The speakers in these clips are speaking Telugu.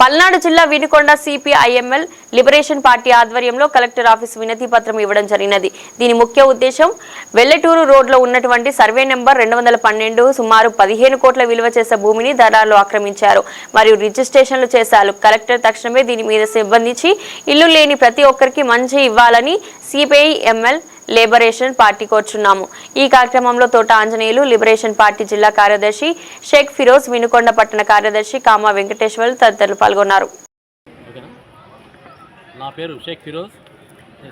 పల్నాడు జిల్లా వినుకొండ సిపిఐఎంఎల్ లిబరేషన్ పార్టీ ఆధ్వర్యంలో కలెక్టర్ ఆఫీస్ వినతి పత్రం ఇవ్వడం జరిగినది. దీని ముఖ్య ఉద్దేశం వెల్లటూరు రోడ్లో ఉన్నటువంటి సర్వే నెంబర్ రెండు వందల పన్నెండు సుమారు పదిహేను కోట్ల విలువ చేసే భూమిని దళాలు ఆక్రమించారు. మరియు రిజిస్ట్రేషన్లు చేశారు. కలెక్టర్ తక్షణమే దీని మీద సిబ్బందించి ఇల్లు లేని ప్రతి ఒక్కరికి మంచి ఇవ్వాలని సిపిఐఎంఎల్ లిబరేషన్ పార్టీ కోరుచున్నాము. ఈ కార్యక్రమంలో తోట ఆంజనేయులు లిబరేషన్ పార్టీ జిల్లా కార్యదర్శి షేక్ ఫిరోజ్ వినుకొండ పట్టణ కార్యదర్శి కామా వెంకటేశ్వర్లు తదితరులు పాల్గొన్నారు. నా పేరు Sheikh Firoz.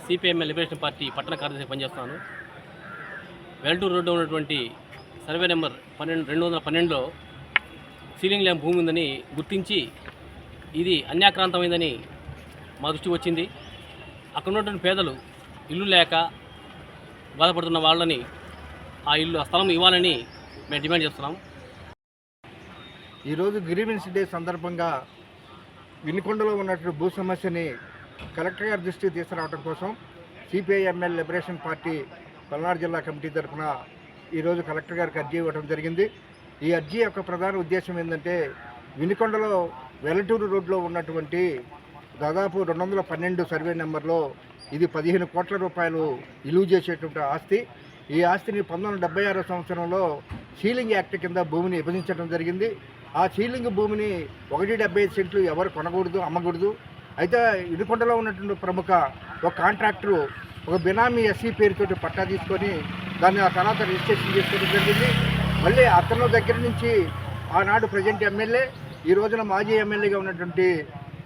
CPML liberation party పట్టణ కార్యదర్శి పనిచేస్తాను వెల్టూరు రోడ్డు ఉన్నటువంటి సర్వే నెంబర్ పన్నెండు రెండు వందల పన్నెండులో సీలింగ్ ల్యాంప్ భూమి ఉందని గుర్తించి ఇది అన్యాక్రాంతమైందని మా దృష్టికి వచ్చింది. అక్కడ ఉన్నటువంటి పేదలు ఇల్లు లేక బాధపడుతున్న వాళ్ళని ఆ ఇల్లు ఆ స్థలం ఇవ్వాలని మేము డిమాండ్ చేస్తున్నాం. ఈరోజు గ్రీవెన్స్ డే సందర్భంగా వినుకొండలో ఉన్నటువంటి భూ సమస్యని కలెక్టర్ గారి దృష్టికి తీసుకురావడం కోసం సిపిఐఎంఎల్ లిబరేషన్ పార్టీ పల్నాడు జిల్లా కమిటీ తరఫున ఈరోజు కలెక్టర్ గారికి అర్జీ ఇవ్వడం జరిగింది. ఈ అర్జీ యొక్క ప్రధాన ఉద్దేశం ఏంటంటే వినుకొండలో వెలటూరు రోడ్లో ఉన్నటువంటి దాదాపు రెండు వందల పన్నెండు సర్వే నెంబర్లో ఇది పదిహేను కోట్ల రూపాయలు విలువ చేసేటువంటి ఆస్తి. ఈ ఆస్తిని పంతొమ్మిది వందల డెబ్బై ఆరో సంవత్సరంలో సీలింగ్ యాక్ట్ కింద భూమిని విభజించడం జరిగింది. ఆ సీలింగ్ భూమిని ఒకటి డెబ్బై ఐదు సెంట్లు ఎవరు కొనకూడదు అమ్మకూడదు. అయితే ఇనుకొండలో ఉన్నటువంటి ప్రముఖ ఒక కాంట్రాక్టరు ఒక బినామీ ఎస్సీ పేరుతోటి పట్టా తీసుకొని దాన్ని ఆ తర్వాత రిజిస్ట్రేషన్ చేసుకోవడం జరిగింది. మళ్ళీ అతను దగ్గర నుంచి ఆనాడు ప్రజెంట్ ఎమ్మెల్యే ఈ రోజున మాజీ ఎమ్మెల్యేగా ఉన్నటువంటి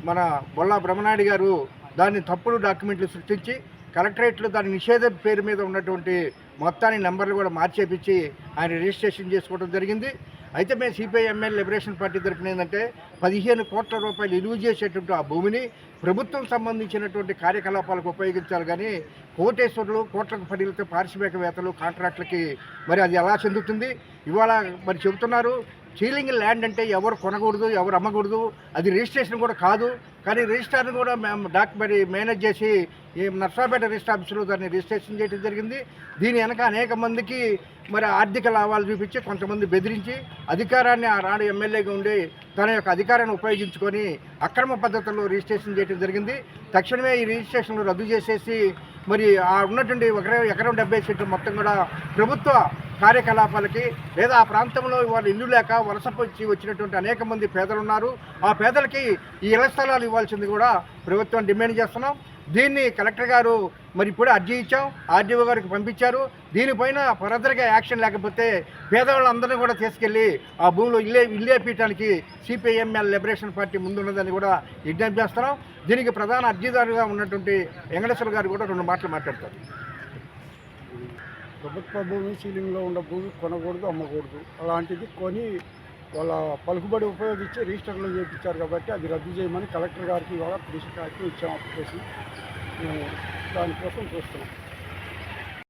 మన బొల్లా బ్రహ్మనాయుడు గారు దాన్ని తప్పుడు డాక్యుమెంట్లు సృష్టించి కలెక్టరేట్లో దాని నిషేధ పేరు మీద ఉన్నటువంటి మొత్తాన్ని నెంబర్లు కూడా మార్చేపించి ఆయన రిజిస్ట్రేషన్ చేసుకోవడం జరిగింది. అయితే మేము సిపిఐఎంఎల్ లిబరేషన్ పార్టీ తరఫున ఏంటంటే పదిహేను కోట్ల రూపాయలు ఇలువ చేసేటువంటి ఆ భూమిని ప్రభుత్వం సంబంధించినటువంటి కార్యకలాపాలకు ఉపయోగించాలి కానీ కోటేశ్వరులు కోట్లకు పడిలతో పారిశ్రామికవేత్తలు కాంట్రాక్టులకి మరి అది ఎలా చెందుతుంది? ఇవాళ మరి చెబుతున్నారు సీలింగ్ ల్యాండ్ అంటే ఎవరు కొనకూడదు ఎవరు అమ్మకూడదు అది రిజిస్ట్రేషన్ కూడా కాదు. కానీ రిజిస్టార్ని కూడా మేము డాక్యుమెంట్ మేనేజ్ చేసి ఈ నర్సాపేట రిజిస్టర్ ఆఫీసులో దాన్ని రిజిస్ట్రేషన్ చేయడం జరిగింది. దీని వెనక అనేక మందికి మరి ఆర్థిక లాభాలు చూపించి కొంతమంది బెదిరించి అధికారాన్ని ఆ నాడు ఎమ్మెల్యేగా ఉండి తన యొక్క అధికారాన్ని ఉపయోగించుకొని అక్రమ పద్ధతుల్లో రిజిస్ట్రేషన్ చేయడం జరిగింది. తక్షణమే ఈ రిజిస్ట్రేషన్ రద్దు చేసేసి మరి ఆ ఉన్నటువంటి ఒక ఎకరం డెబ్బై సీట్లు మొత్తం కూడా ప్రభుత్వ కార్యకలాపాలకి లేదా ఆ ప్రాంతంలో వాళ్ళు ఇల్లు లేక వలసపొచ్చి వచ్చినటువంటి అనేక మంది పేదలు ఉన్నారు ఆ పేదలకి ఈ ఇళ్ళ స్థలాలు ఇవ్వాల్సింది కూడా ప్రభుత్వం డిమాండ్ చేస్తున్నాం. దీన్ని కలెక్టర్ గారు మరి ఇప్పుడు అర్జీ ఇచ్చాం. ఆర్డీఓ గారికి పంపించారు. దీనిపైన ఫర్దర్గా యాక్షన్ లేకపోతే పేదవాళ్ళందరినీ కూడా తీసుకెళ్ళి ఆ భూమిలో ఇల్లే ఇల్లే పీయటానికి సిపిఐఎంఎల్ లిబరేషన్ పార్టీ ముందున్నదని కూడా విజ్ఞప్తి చేస్తున్నాం. దీనికి ప్రధాన అర్జీదారుగా ఉన్నటువంటి వెంకటేశ్వర గారు కూడా రెండు మాటలు మాట్లాడతారు. ప్రభుత్వ భూమి సీలింగ్లో ఉన్న భూమి కొనకూడదు అమ్మకూడదు. అలాంటిది కొని వాళ్ళ పలుకుబడి ఉపయోగించి రిజిస్టర్లో చేయించారు కాబట్టి అది రద్దు చేయమని కలెక్టర్ గారికి ఇవాళ పిటిషన్ ఇచ్చాం అప్లికేషన్. మేము దానికోసం చూస్తున్నాం.